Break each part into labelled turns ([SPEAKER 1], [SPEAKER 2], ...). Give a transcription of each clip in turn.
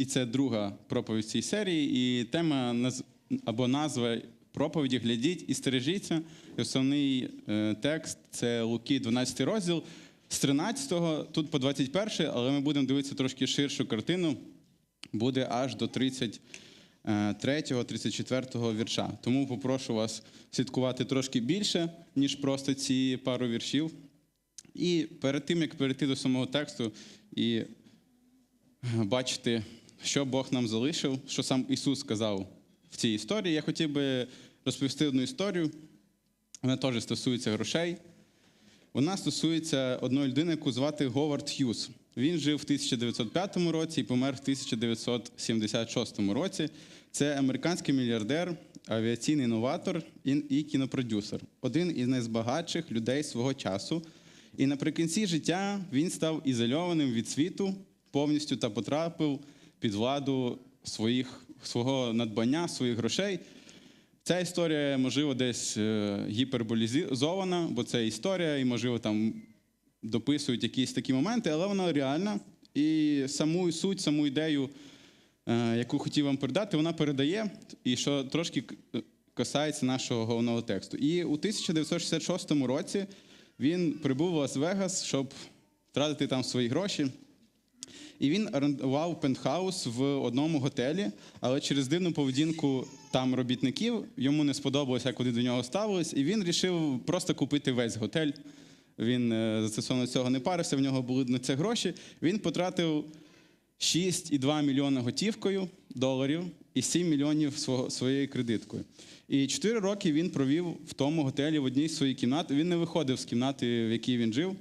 [SPEAKER 1] і це друга проповідь цій серії. І тема або назва проповіді Глядіть і стережіться. І основний е, текст це Луки, 12 розділ. З 13 тут по 21, але ми будемо дивитися трошки ширшу картину. Буде аж до 33-34 вірша. Тому попрошу вас слідкувати трошки більше, ніж просто ці пару віршів. І перед тим, як перейти до самого тексту і бачити, що Бог нам залишив, що сам Ісус сказав в цій історії, я хотів би розповісти одну історію. Вона теж стосується грошей. Вона стосується одної людини, яку звати Говард Х'юз. Він жив в 1905 році і помер в 1976 році. Це американський мільярдер, авіаційний новатор і кінопродюсер, один із найзбагатших людей свого часу. І наприкінці життя він став ізольованим від світу повністю та потрапив під владу своїх, свого надбання, своїх грошей. Ця історія, можливо, десь е, гіперболізована, бо це історія, і, можливо, там дописують якісь такі моменти, але вона реальна. І саму суть, саму ідею, е, яку хотів вам передати, вона передає, і що трошки касається нашого головного тексту. І у 1966 році він прибув в Лас-Вегас, щоб втратити там свої гроші. І він орендував пентхаус в одному готелі, але через дивну поведінку там робітників йому не сподобалося, як вони до нього ставились, і він вирішив просто купити весь готель. Він е, стосовно цього не парився, в нього були на це гроші. Він потратив 6,2 мільйона готівкою доларів і 7 мільйонів своєю кредиткою. І 4 роки він провів в тому готелі в одній з своїх кімнат. Він не виходив з кімнати, в якій він жив.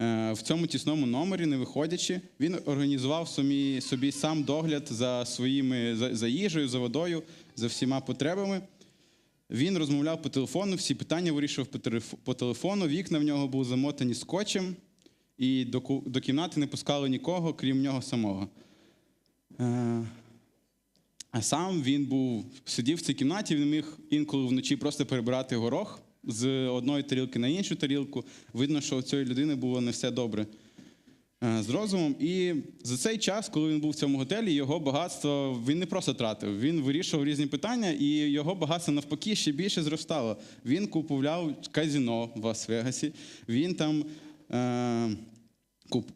[SPEAKER 1] Е, В цьому тісному номері, не виходячи, він організував собі, собі сам догляд за своїми за, за їжею, за водою, за всіма потребами. Він розмовляв по телефону, всі питання вирішував по, телефону. Вікна в нього були замотані скотчем, і до, до кімнати не пускали нікого, крім нього самого. Е, А сам він був сидів в цій кімнаті, він міг інколи вночі просто перебирати горох з одної тарілки на іншу тарілку. Видно, що у цієї людини було не все добре е, з розумом. І за цей час, коли він був в цьому готелі, його багатство він не просто тратив, він вирішував різні питання, і його багатство навпаки ще більше зростало. Він купував казіно в Лас-Вегасі, він там. Е-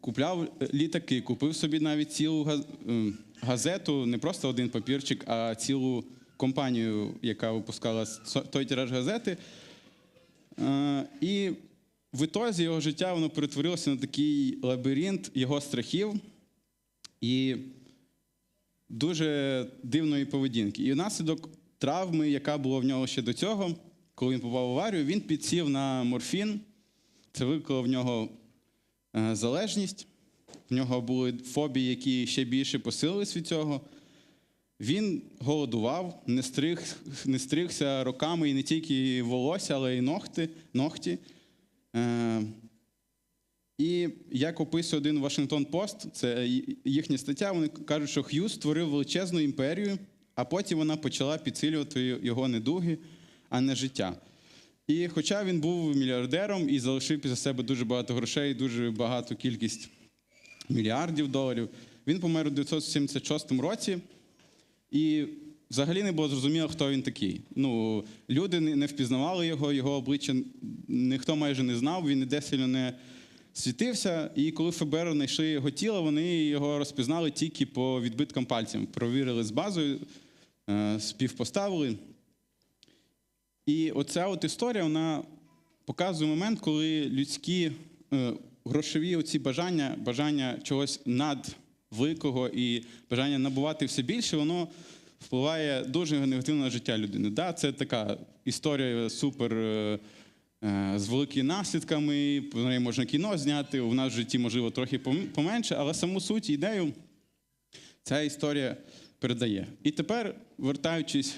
[SPEAKER 1] Купляв літаки, купив собі навіть цілу ем, газету, не просто один папірчик, а цілу компанію, яка випускала той тираж газети. Е, І в ітозі його життя воно перетворилося на такий лабіринт його страхів і дуже дивної поведінки. І внаслідок травми, яка була в нього ще до цього, коли він попав в аварію, він підсів на морфін. Це викликало в нього е, залежність. В нього були фобії, які ще більше посилились від цього. Він голодував, не, стриг, не стригся роками і не тільки волосся, але й ногти, ногті. Е, і як описує один Вашингтон Пост, це їхня стаття, вони кажуть, що Х'юз створив величезну імперію, а потім вона почала підсилювати його недуги, а не життя. І хоча він був мільярдером і залишив після себе дуже багато грошей, дуже багату кількість мільярдів доларів, він помер у 1976 році. І взагалі не було зрозуміло, хто він такий. Ну, люди не впізнавали його, його обличчя ніхто майже не знав, він ніде сильно не світився. І коли ФБР знайшли його тіло, вони його розпізнали тільки по відбиткам пальців. Провірили з базою, е, співпоставили. І оця от історія вона показує момент, коли людські е, грошові оці бажання, бажання чогось надвеликого і бажання набувати все більше, воно впливає дуже негативно на життя людини. Да, це така історія супер. е, е, З великими наслідками, про неї можна кіно зняти. У нас в житті, можливо, трохи поменше, але саму суть, ідею ця історія передає. І тепер, вертаючись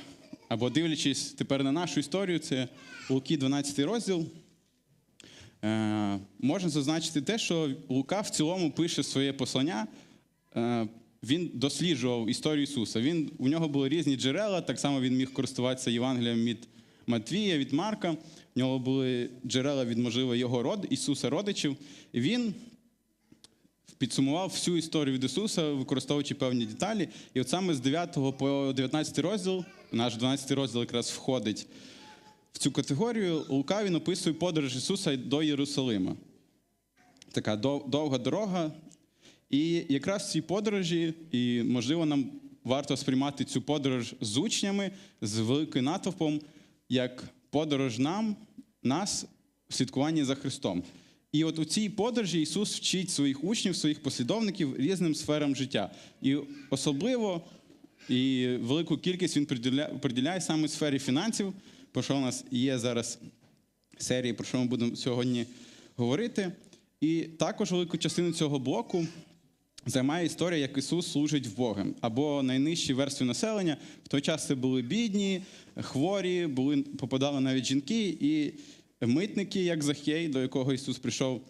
[SPEAKER 1] або дивлячись тепер на нашу історію, це Луки 12 розділ. Е, можна зазначити те, що Лука в цілому пише своє послання. Е, він досліджував історію Ісуса. Він, у нього були різні джерела, так само він міг користуватися Євангелієм від Матвія, від Марка. В нього були джерела від, можливо, його род, Ісуса родичів. І він підсумував всю історію від Ісуса, використовуючи певні деталі. І от саме з 9 по 19 розділ, наш 12 розділ якраз входить в цю категорію. Лука він описує подорож Ісуса до Єрусалима. Така довга дорога. І якраз в цій подорожі, і можливо, нам варто сприймати цю подорож з учнями, з великим натовпом, як подорож нам, нас в слідкуванні за Христом. І от у цій подорожі Ісус вчить своїх учнів, своїх послідовників різним сферам життя. І особливо і велику кількість він приділяє саме сфері фінансів, про що у нас є зараз серії, про що ми будемо сьогодні говорити. І також велику частину цього блоку займає історія, як Ісус служить в Богом, або найнижчі верстви населення. В той час це були бідні, хворі, були, попадали навіть жінки і митники, як Захей, до якого Ісус прийшов.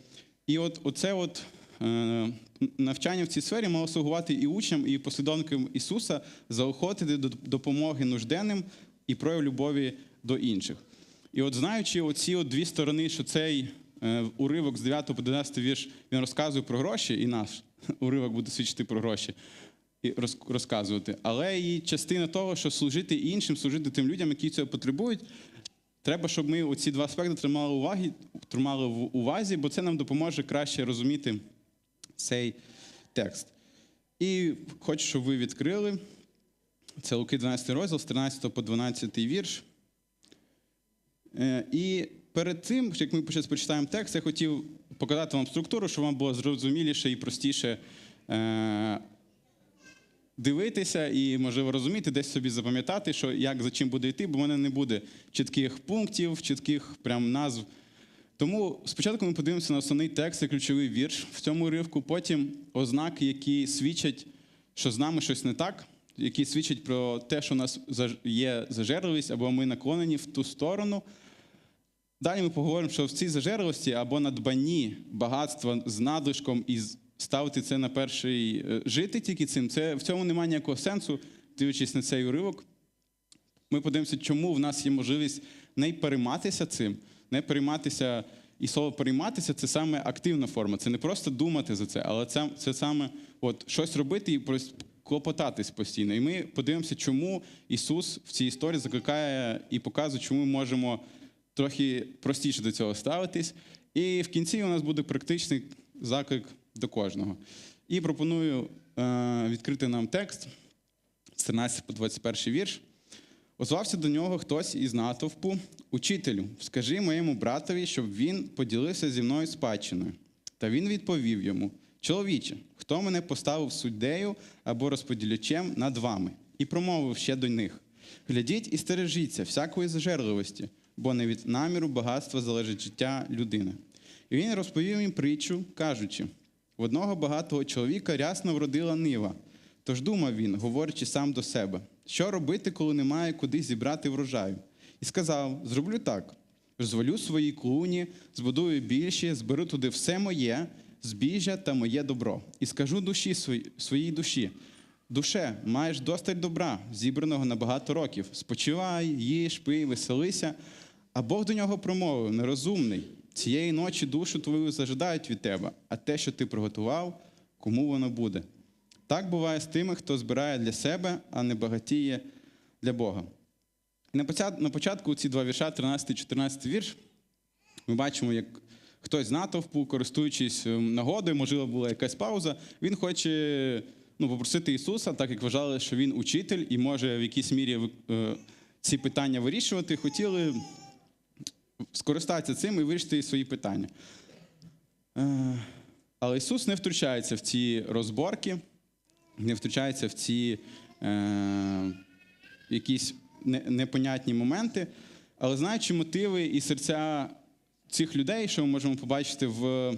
[SPEAKER 1] І от оце от е, навчання в цій сфері мало слугувати і учням, і послідовникам Ісуса заохотити до допомоги нужденним і прояв любові до інших. І от знаючи оці от дві сторони, що цей е, уривок з 9 по 11 вірш він розказує про гроші, і наш уривок буде свідчити про гроші і розказувати. Але і частина того, що служити іншим, служити тим людям, які цього потребують, треба, щоб ми оці два аспекти тримали уваги, тримали в увазі, бо це нам допоможе краще розуміти цей текст. І хочу, щоб ви відкрили. Це Луки 12 розділ з 13 по 12 вірш. Е, І перед тим, як ми зараз прочитаємо текст, я хотів показати вам структуру, щоб вам було зрозуміліше і простіше е, дивитися і, можливо, розуміти, десь собі запам'ятати, що як за чим буде йти, бо в мене не буде чітких пунктів, чітких прям назв. Тому спочатку ми подивимося на основний текст і ключовий вірш в цьому уривку, потім ознаки, які свідчать, що з нами щось не так, які свідчать про те, що у нас є зажерливість, або ми наклонені в ту сторону. Далі ми поговоримо, що в цій зажерливості або надбанні багатства з надлишком і ставити це на перший е, жити тільки цим, це, в цьому немає ніякого сенсу, дивлячись на цей уривок. Ми подивимося, чому в нас є можливість не перейматися цим, не перейматися. І слово перейматися це саме активна форма. Це не просто думати за це, але це, це саме от, щось робити і клопотатись постійно. І ми подивимося, чому Ісус в цій історії закликає і показує, чому ми можемо трохи простіше до цього ставитись. І в кінці у нас буде практичний заклик до кожного. І пропоную е, відкрити нам текст з 13 по 21 вірш. Озвався до нього хтось із натовпу, учителю, скажи моєму братові, щоб він поділився зі мною спадщиною. Та він відповів йому: Чоловіче, хто мене поставив суддею або розподілячем над вами? І промовив ще до них: Глядіть і стережіться всякої зажерливості, бо не від наміру багатства залежить життя людини. І він розповів їм притчу, кажучи: в одного багатого чоловіка рясно вродила нива. Тож думав він, говорячи сам до себе, що робити, коли немає куди зібрати врожаю. І сказав: зроблю так: розвалю свої клуні, збудую більші, зберу туди все моє, збіжжя та моє добро. І скажу душі свої- своїй душі: душе, маєш достать добра, зібраного на багато років. Спочивай, їж, пий, веселися. А Бог до нього промовив: нерозумний, цієї ночі душу твою зажидають від тебе, а те, що ти приготував, кому воно буде. Так буває з тими, хто збирає для себе, а не багатіє для Бога. На початку ці два вірша, 13 і 14 вірш, ми бачимо, як хтось з натовпу, користуючись е, нагодою, можливо, була якась пауза, він хоче ну, попросити Ісуса, так як вважали, що він учитель і може в якійсь мірі е, ці питання вирішувати, хотіли скористатися цим і вирішити свої питання. Е, Але Ісус не втручається в ці розборки, не втручається в ці е, якісь не- непонятні моменти. Але знаючи мотиви і серця цих людей, що ми можемо побачити в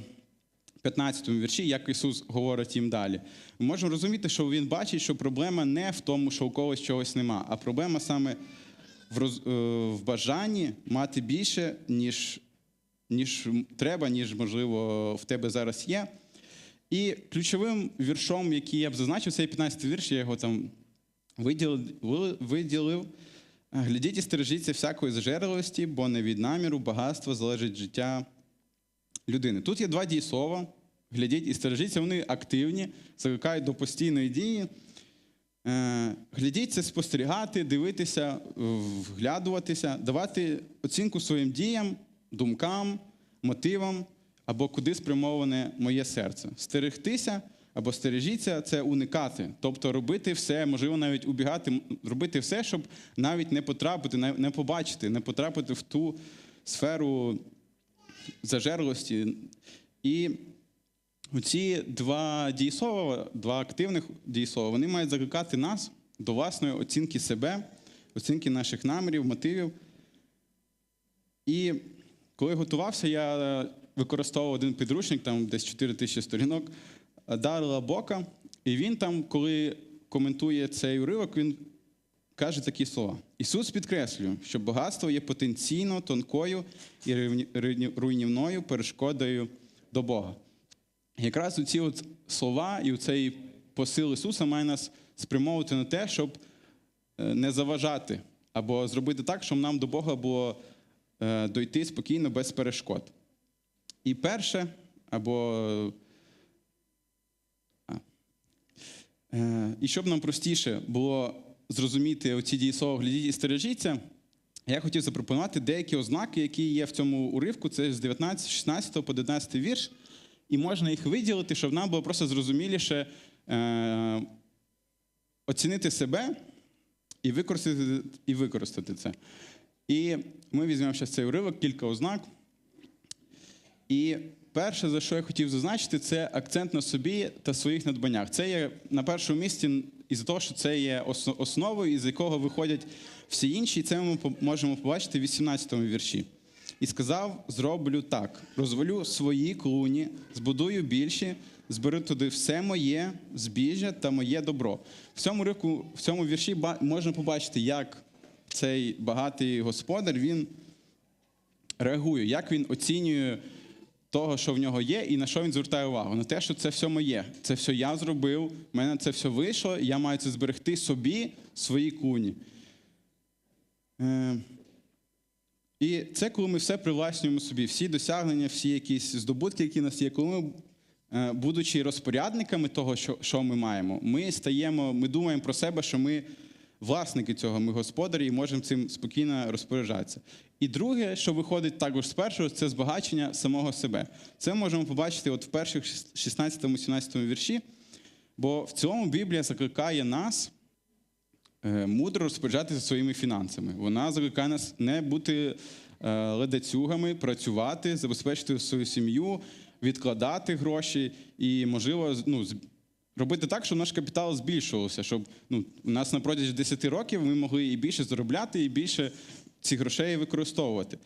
[SPEAKER 1] 15 му вірші, як Ісус говорить їм далі, ми можемо розуміти, що Він бачить, що проблема не в тому, що у когось чогось нема, а проблема саме в, роз, е, в бажанні мати більше, ніж, ніж треба, ніж, можливо, в тебе зараз є. І ключовим віршом, який я б зазначив, цей 15-й вірш, я його там виділив, виділив. Глядіть і стережіться всякої зажерливості, бо не від наміру багатства залежить життя людини. Тут є два дієслова, глядіть і стережіться, вони активні, закликають до постійної дії. Е, Глядіть це спостерігати, дивитися, вглядуватися, давати оцінку своїм діям, думкам, мотивам або куди спрямоване моє серце. Стерегтися або стережіться це уникати, тобто робити все, можливо, навіть убігати, робити все, щоб навіть не потрапити, не побачити, не потрапити в ту сферу зажерлості. І ці два дієслова, два активних дієслова, вони мають закликати нас до власної оцінки себе, оцінки наших намірів, мотивів. І коли готувався, я використовував один підручник, там десь 4 тисячі сторінок Дарла Бока. І він там, коли коментує цей уривок, він каже такі слова: Ісус підкреслює, що багатство є потенційно тонкою і руйнівною перешкодою до Бога. Якраз у ці от слова і цей посил Ісуса має нас спрямовувати на те, щоб е, не заважати, або зробити так, щоб нам до Бога було е, дойти спокійно, без перешкод. І перше, або е, і щоб нам простіше було зрозуміти оці дієслова глядіть і стережіться, я хотів запропонувати деякі ознаки, які є в цьому уривку. Це з 19, 16 по 19 вірш. І можна їх виділити, щоб нам було просто зрозуміліше е, оцінити себе і використати, і використати це. І ми візьмемо зараз цей уривок, кілька ознак. І перше, за що я хотів зазначити, це акцент на собі та своїх надбаннях. Це є на першому місці із-за того, що це є основою, із якого виходять всі інші. І це ми можемо побачити в 18 му вірші. І сказав: зроблю так: розвалю свої клуні, збудую більші, зберу туди все моє збіжжя та моє добро. В цьому рику, в цьому вірші можна побачити, як цей багатий господар він реагує, як він оцінює того, що в нього є, і на що він звертає увагу. На те, що це все моє. Це все я зробив, в мене це все вийшло, я маю це зберегти собі, свої куні. Е, і це коли ми все привласнюємо собі, всі досягнення, всі якісь здобутки, які в нас є, коли ми, е, будучи розпорядниками того, що, що ми маємо, ми стаємо, ми думаємо про себе, що ми власники цього, ми господарі і можемо цим спокійно розпоряджатися. І друге, що виходить також з першого, це збагачення самого себе. Це можемо побачити от в перших 16-17 вірші, бо в цілому Біблія закликає нас мудро розпоряджатися своїми фінансами. Вона закликає нас не бути е, ледацюгами, працювати, забезпечити свою сім'ю, відкладати гроші і, можливо, ну, робити так, щоб наш капітал збільшувався, щоб ну, у нас на протязі 10 років ми могли і більше заробляти, і більше цих грошей використовувати.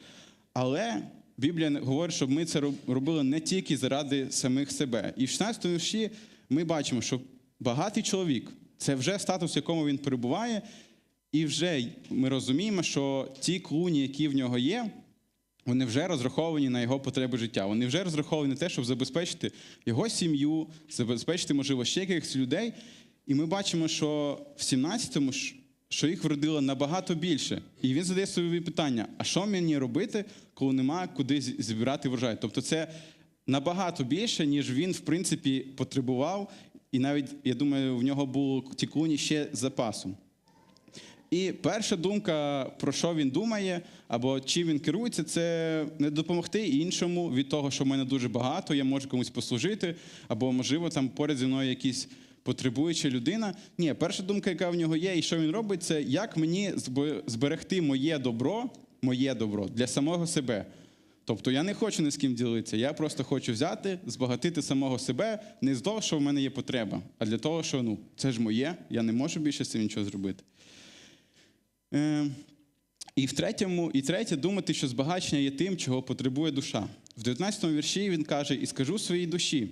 [SPEAKER 1] Але Біблія говорить, щоб ми це робили не тільки заради самих себе. І в 16 вірші ми бачимо, що багатий чоловік це вже статус, в якому він перебуває, і вже ми розуміємо, що ті клуні, які в нього є, вони вже розраховані на його потреби життя. Вони вже розраховані на те, щоб забезпечити його сім'ю, забезпечити, можливо, ще якихось людей. І ми бачимо, що в 17-му, ж, що їх вродило набагато більше. І він задає собі питання: а що мені робити, коли немає куди зібрати врожай? Тобто, це набагато більше, ніж він, в принципі, потребував. І навіть, я думаю, в нього було ті клуні ще з запасом. І перша думка, про що він думає, або чим він керується, це не допомогти іншому від того, що в мене дуже багато, я можу комусь послужити, або, можливо, там поряд зі мною якісь потребуюча людина. Ні, перша думка, яка в нього є, і що він робить, це як мені зберегти моє добро, моє добро для самого себе. Тобто я не хочу ні з ким ділитися, я просто хочу взяти, збагатити самого себе не з того, що в мене є потреба, а для того, що ну, це ж моє, я не можу більше з цим нічого зробити. Е, і в третьому, і третє, думати, що збагачення є тим, чого потребує душа. В 19 му вірші він каже: І скажу своїй душі: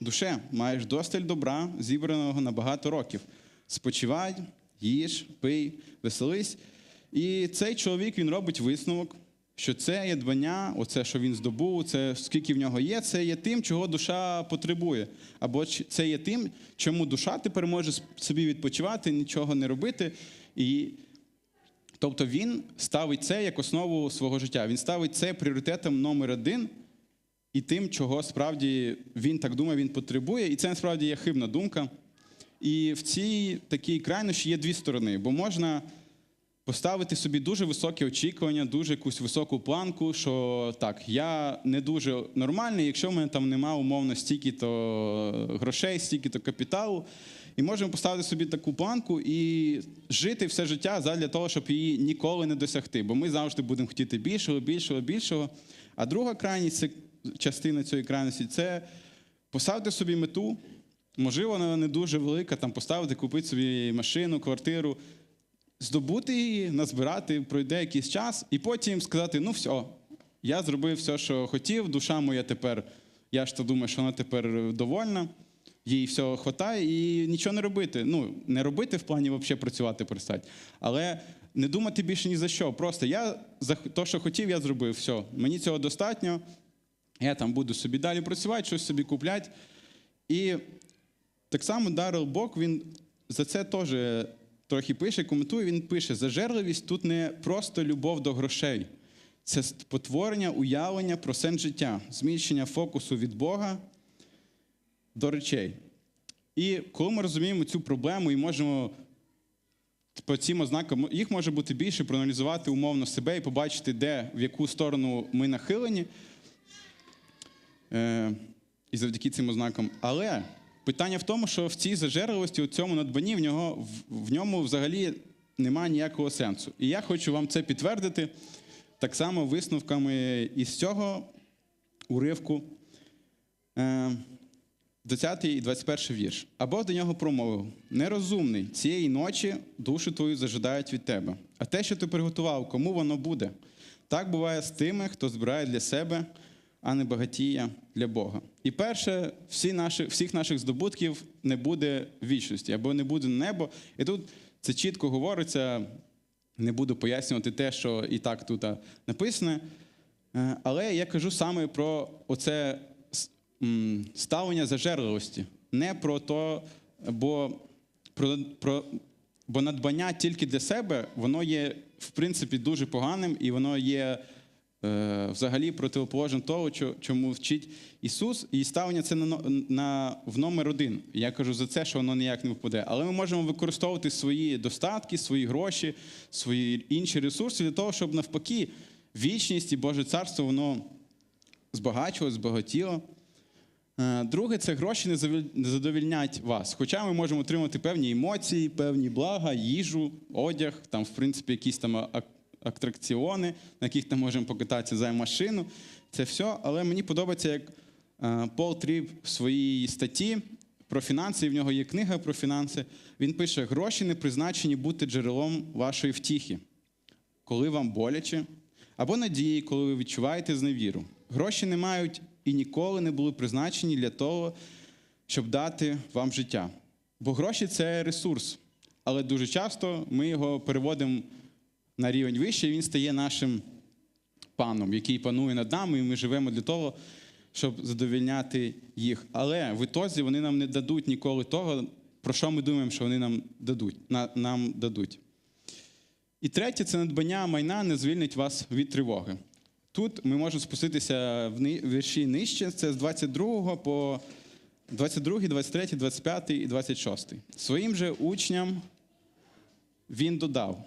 [SPEAKER 1] душе, маєш досталь добра, зібраного на багато років. Спочивай, їж, пий, веселись. І цей чоловік він робить висновок, що це є дбання, оце, що він здобув, це скільки в нього є, це є тим, чого душа потребує. Або це є тим, чому душа тепер може собі відпочивати, нічого не робити. І Тобто він ставить це як основу свого життя. Він ставить це пріоритетом номер один. і тим, чого справді він так думає, він потребує. І це насправді є хибна думка. І в цій такій крайнощі є дві сторони, бо можна поставити собі дуже високі очікування, дуже якусь високу планку, що так, я не дуже нормальний, якщо в мене там нема умовно стільки-то грошей, стільки-то капіталу. І можемо поставити собі таку планку і жити все життя задля того, щоб її ніколи не досягти. Бо ми завжди будемо хотіти більшого, більшого, більшого. А друга крайність, це частина цієї крайності, це поставити собі мету. Можливо, вона не дуже велика, там поставити, купити собі машину, квартиру, здобути її, назбирати, пройде якийсь час, і потім сказати: ну все, я зробив все, що хотів, душа моя тепер, я ж то думаю, що вона тепер довольна, їй всього хватає, і нічого не робити. Ну, не робити в плані взагалі працювати перестати, але не думати більше ні за що. Просто я за те, що хотів, я зробив. Все, мені цього достатньо. Я там буду собі далі працювати, щось собі купляти. І так само Даррел Бок, він за це теж трохи пише, коментує. Він пише: зажерливість тут не просто любов до грошей, це спотворення уявлення про сенс життя, зміщення фокусу від Бога до речей. І коли ми розуміємо цю проблему і можемо по цим ознакам, їх може бути більше, проаналізувати умовно себе і побачити, де, в яку сторону ми нахилені. Е, і завдяки цим ознакам. Але питання в тому, що в цій зажерливості, у цьому надбанні, в, нього, в, ньому взагалі немає ніякого сенсу. І я хочу вам це підтвердити так само висновками із цього уривку. Е, 20 і 21 вірш. Або до нього промовив: Нерозумний, цієї ночі душу твою зажидають від тебе. А те, що ти приготував, кому воно буде? Так буває з тими, хто збирає для себе, а не багатіє для Бога. І перше, всі наші, всіх наших здобутків не буде вічності, або не буде небо. І тут це чітко говориться. Не буду пояснювати те, що і так тут написано. Е, Але я кажу саме про оце ставлення зажерливості. Не про то, бо, про, про, бо надбання тільки для себе, воно є, в принципі, дуже поганим, і воно є взагалі противоположним того, чому вчить Ісус. І ставлення це на, на, в номер один. Я кажу за це, що воно ніяк не впаде. Але ми можемо використовувати свої достатки, свої гроші, свої інші ресурси для того, щоб навпаки вічність і Боже царство воно збагачувалось, збагатіло. Е, Друге, це гроші не задовільнять вас. Хоча ми можемо отримати певні емоції, певні блага, їжу, одяг, там, в принципі, якісь там атракціони, на яких там можемо покататися за машину. Це все. Але мені подобається, як е, Пол Тріп в своїй статті про фінанси, і в нього є книга про фінанси. Він пише: гроші не призначені бути джерелом вашої втіхи, коли вам боляче, або надії, коли ви відчуваєте зневіру. Гроші не мають і ніколи не були призначені для того, щоб дати вам життя. Бо гроші це ресурс, але дуже часто ми його переводимо на рівень вище, він стає нашим паном, який панує над нами, і ми живемо для того, щоб задовільняти їх. Але в ітозі вони нам не дадуть ніколи того, про що ми думаємо, що вони нам дадуть. на- нам дадуть. І третє це надбання майна не звільнить вас від тривоги. Тут ми можемо спуститися в вірші нижче, це з 22 по 22, 23, 25 і 26. Своїм же учням він додав: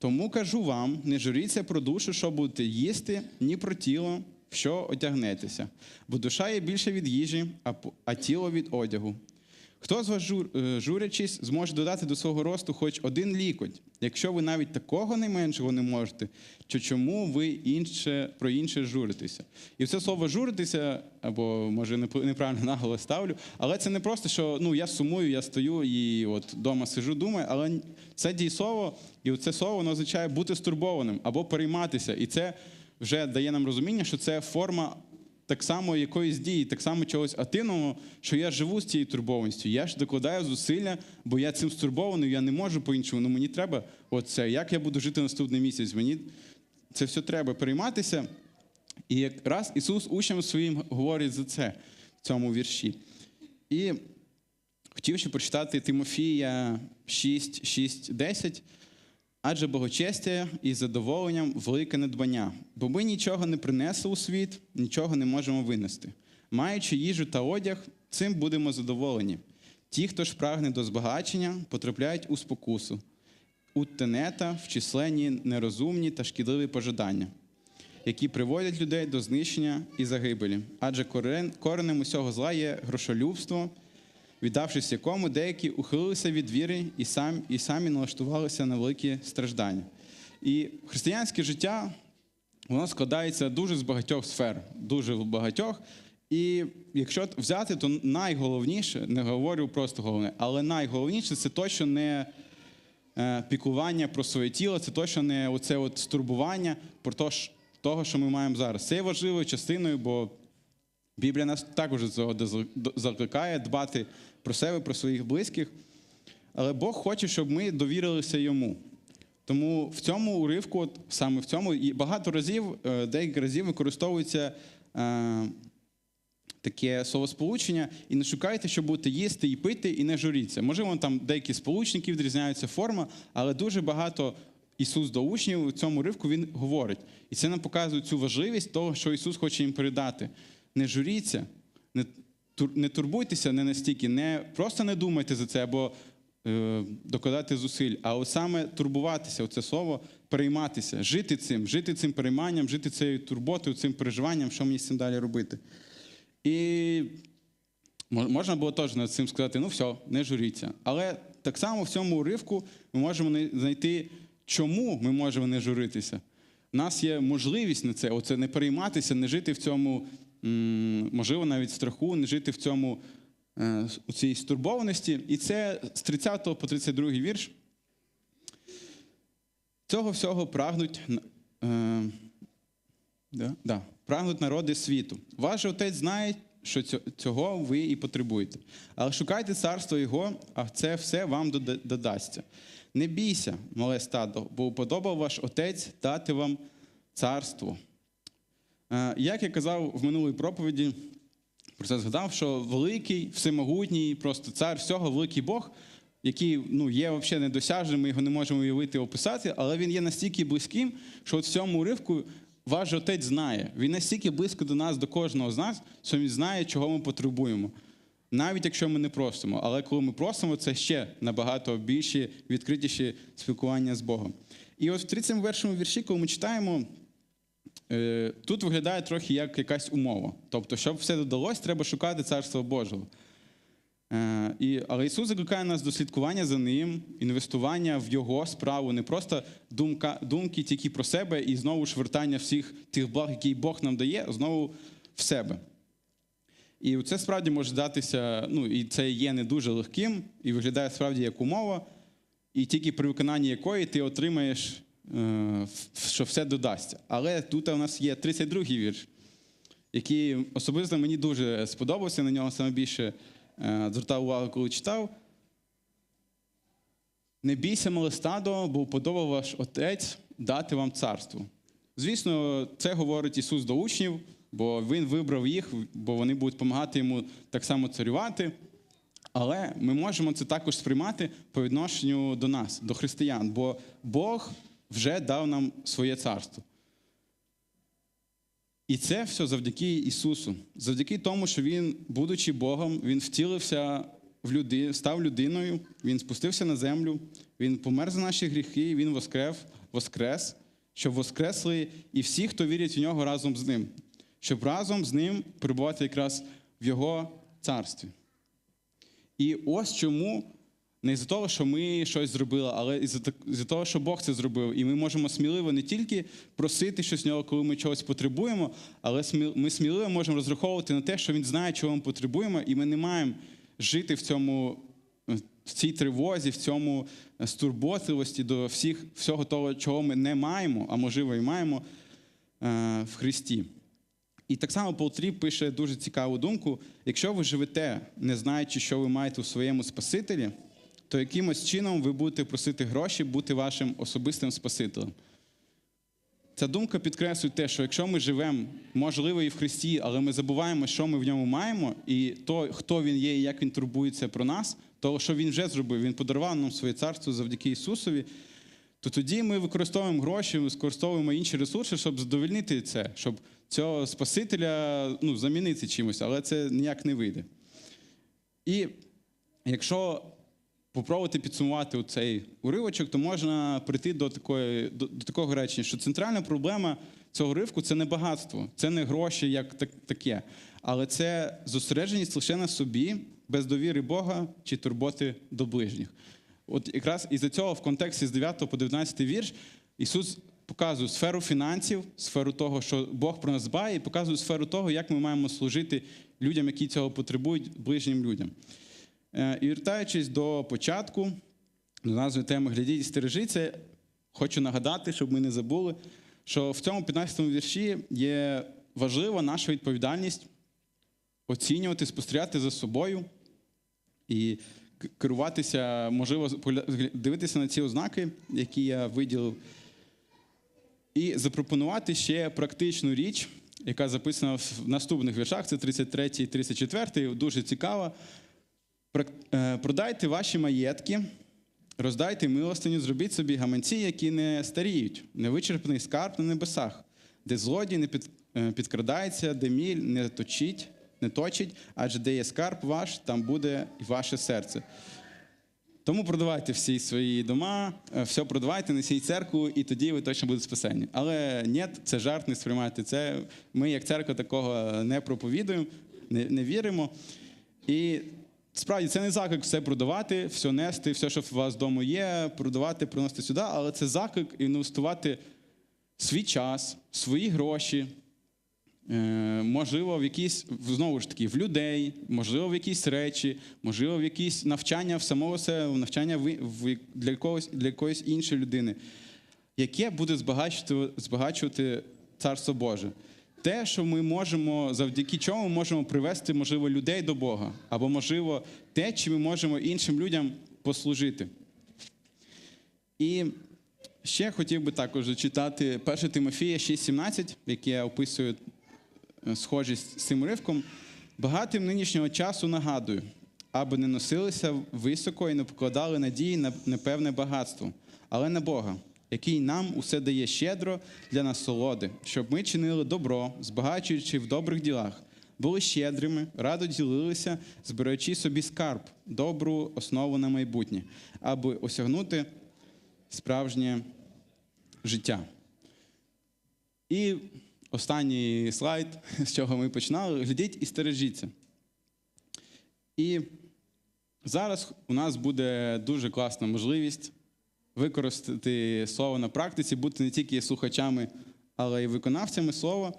[SPEAKER 1] тому кажу вам, не журіться про душу, що будете їсти, ні про тіло, що одягнетеся. Бо душа є більше від їжі, а тіло від одягу. Хто з вас, е, журячись, зможе додати до свого росту хоч один лікоть? Якщо ви навіть такого найменшого не можете, то чому ви інше, про інше журитеся? І це слово журитися, або може непр- неправильно наголос ставлю, але це не просто, що ну, я сумую, я стою і от вдома сижу, думаю, але це дієслово, і це слово воно означає бути стурбованим або перейматися. І це вже дає нам розуміння, що це форма так само якоїсь дії, так само чогось активного, що я живу з цією турбованістю. Я ж докладаю зусилля, бо я цим стурбований, я не можу по-іншому. Ну мені треба оце. Як я буду жити наступний місяць? Мені це все треба перейматися. І якраз Ісус учням своїм говорить за це в цьому вірші. І хотів ще прочитати Тимофія 6, 6, 10. Адже благочестя і задоволенням велике недбання, бо ми нічого не принесли у світ, нічого не можемо винести. Маючи їжу та одяг, цим будемо задоволені. Ті, хто ж прагне до збагачення, потрапляють у спокусу, у тенета в численні нерозумні та шкідливі пожадання, які приводять людей до знищення і загибелі. Адже коренем усього зла є грошолюбство, віддавшись якому деякі ухилилися від віри і, сам, і самі налаштувалися на великі страждання. І християнське життя воно складається дуже з багатьох сфер, дуже багатьох. І якщо взяти, то найголовніше, не говорю просто головне, але найголовніше це точно не е, піклування про своє тіло, це точно не оце от стурбування про ж- того, що ми маємо зараз. Це є важливою частиною, бо Біблія нас також закликає дбати про себе, про своїх близьких. Але Бог хоче, щоб ми довірилися йому. Тому в цьому уривку, от саме в цьому, і багато разів, е, деякі разів використовується е, таке словосполучення, і не шукайте, що будете їсти і пити, і не журіться. Можливо, там деякі сполучники відрізняються форма, але дуже багато Ісус до учнів у цьому уривку він говорить. І це нам показує цю важливість того, що Ісус хоче їм передати. Не журіться, не, не турбуйтеся не настільки, не просто не думайте за це або е, докладати зусиль, а саме турбуватися, оце слово перейматися, жити цим, жити цим перейманням, жити цією турботою, цим переживанням, що мені з цим далі робити. І Можна було теж над цим сказати, ну все, не журіться. Але так само в цьому уривку ми можемо знайти, чому ми можемо не журитися. У нас є можливість на це, оце не перейматися, не жити в цьому, можливо, навіть страху, не жити в цьому е, у цій стурбованості. І це з 30 по 32 вірш. Цього всього прагнуть. е, Да? Прагнуть народи світу. Ваш отець знає, що цього ви і потребуєте. Але шукайте царство Його, а це все вам додасться. Не бійся, мале стадо, бо уподобав ваш отець дати вам царство. Е, Як я казав в минулій проповіді, про це згадав, що великий, всемогутній, просто цар всього, великий Бог, який ну, є взагалі недосяжним, ми його не можемо уявити описати, але він є настільки близьким, що от в цьому уривку ваш отець знає. Він настільки близько до нас, до кожного з нас, що він знає, чого ми потребуємо. Навіть якщо ми не просимо. Але коли ми просимо, це ще набагато більші, відкритіші спілкування з Богом. І от в 31 вірші, коли ми читаємо, Тут виглядає трохи як якась умова. Тобто, щоб все додалось, треба шукати царство Божого. Е, але Ісус закликає нас до слідкування за ним, інвестування в Його справу, не просто думка, думки тільки про себе і знову ж вертання всіх тих благ, які Бог нам дає, знову в себе. І це справді може здатися, ну і це є не дуже легким, і виглядає справді як умова, і тільки при виконанні якої ти отримаєш, е, що все додасться. Але тут у нас є 32-й вірш, який особисто мені дуже сподобався, на нього саме більше е, звертав увагу, коли читав. Не бійся, мале стадо, бо уподобав ваш отець дати вам царство. Звісно, це говорить Ісус до учнів, бо Він вибрав їх, бо вони будуть допомагати йому так само царювати. Але ми можемо це також сприймати по відношенню до нас, до християн, бо Бог вже дав нам своє царство. І це все завдяки Ісусу, завдяки тому, що Він, будучи Богом, Він втілився в люди, став людиною, Він спустився на землю, Він помер за наші гріхи, Він воскрес, воскрес, щоб воскресли і всі, хто вірять в нього разом з ним, щоб разом з ним перебувати якраз в Його царстві. І ось чому не із-за того, що ми щось зробили, але із-за того, що Бог це зробив. І ми можемо сміливо не тільки просити щось нього, коли ми чогось потребуємо, але ми сміливо можемо розраховувати на те, що він знає, чого ми потребуємо, і ми не маємо жити в цьому. В цій тривозі, в цьому е, стурботливості до всіх, всього того, чого ми не маємо, а можливо і маємо е, в Христі. І так само Пол Тріп пише дуже цікаву думку: якщо ви живете, не знаючи, що ви маєте у своєму Спасителі, то якимось чином ви будете просити гроші бути вашим особистим Спасителем. Ця думка підкреслює те, що якщо ми живемо, можливо, і в Христі, але ми забуваємо, що ми в ньому маємо, і то, хто він є і як він турбується про нас, то що він вже зробив, він подарував нам своє царство завдяки Ісусові, то тоді ми використовуємо гроші, ми використовуємо інші ресурси, щоб задовольнити це, щоб цього Спасителя ну, замінити чимось, але це ніяк не вийде. І якщо попробувати підсумувати цей уривочок, то можна прийти до, такої, до, до такого речення, що центральна проблема цього уривку це не багатство, це не гроші як так, таке, але це зосередженість лише на собі, без довіри Бога чи турботи до ближніх. От якраз із-за цього в контексті з 9 по 19 вірш Ісус показує сферу фінансів, сферу того, що Бог про нас дбає, і показує сферу того, як ми маємо служити людям, які цього потребують, ближнім людям. Е, І вертаючись до початку, до назви теми Глядіть і стережіться, хочу нагадати, щоб ми не забули, що в цьому 15 вірші є важлива наша відповідальність оцінювати, спостерігати за собою і керуватися, можливо, дивитися на ці ознаки, які я виділив, і запропонувати ще практичну річ, яка записана в наступних віршах, це 33 і 34, дуже цікава. Е, Продайте ваші маєтки, роздайте милостиню, зробіть собі гаманці, які не старіють, невичерпний скарб на небесах, де злодій не е, підкрадається, де міль не точить, не точить, адже де є скарб ваш, там буде і ваше серце. Тому продавайте всі свої дома, е, все продавайте, несіть церкву, і тоді ви точно будете спасені. Але ні, це жарт, не сприймайте це. Ми, як церква, такого не проповідуємо, не, не віримо. І справді це не заклик все продавати, все нести, все, що у вас вдома є, продавати, приносити сюди, але це заклик інвестувати свій час, свої гроші. Е, можливо, в якісь знову ж таки в людей, можливо, в якісь речі, можливо, в якісь навчання в самого себе, навчання для, якогось, для якоїсь іншої людини, яке буде збагачувати, збагачувати Царство Боже. Те, що ми можемо, завдяки чому ми можемо привести, можливо, людей до Бога, або, можливо, те, чи ми можемо іншим людям послужити. І ще хотів би також зачитати 1 Тимофія 6,17, яке описує е, схожість з цим ривком. Багатим нинішнього часу нагадую, аби не носилися високо і не покладали надії на непевне багатство, але на Бога, який нам усе дає щедро для насолоди, щоб ми чинили добро, збагачуючи в добрих ділах, були щедрими, радо ділилися, збираючи собі скарб, добру основу на майбутнє, аби осягнути справжнє життя. І останній слайд, з чого ми починали, глядіть і стережіться. І зараз у нас буде дуже класна можливість використати слово на практиці, бути не тільки слухачами, але й виконавцями слова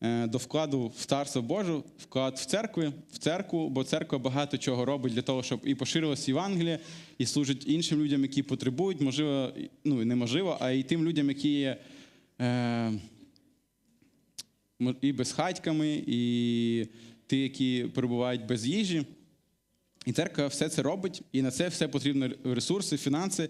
[SPEAKER 1] е, до вкладу в Царство Боже, вклад в церкви, в церкву, бо церква багато чого робить для того, щоб і поширилась Євангелія, і служить іншим людям, які потребують, можливо, і- ну неможливо, а й тим людям, які є. Е, і безхатьками, і ті, які перебувають без їжі. І церква все це робить, і на це все потрібні ресурси, фінанси.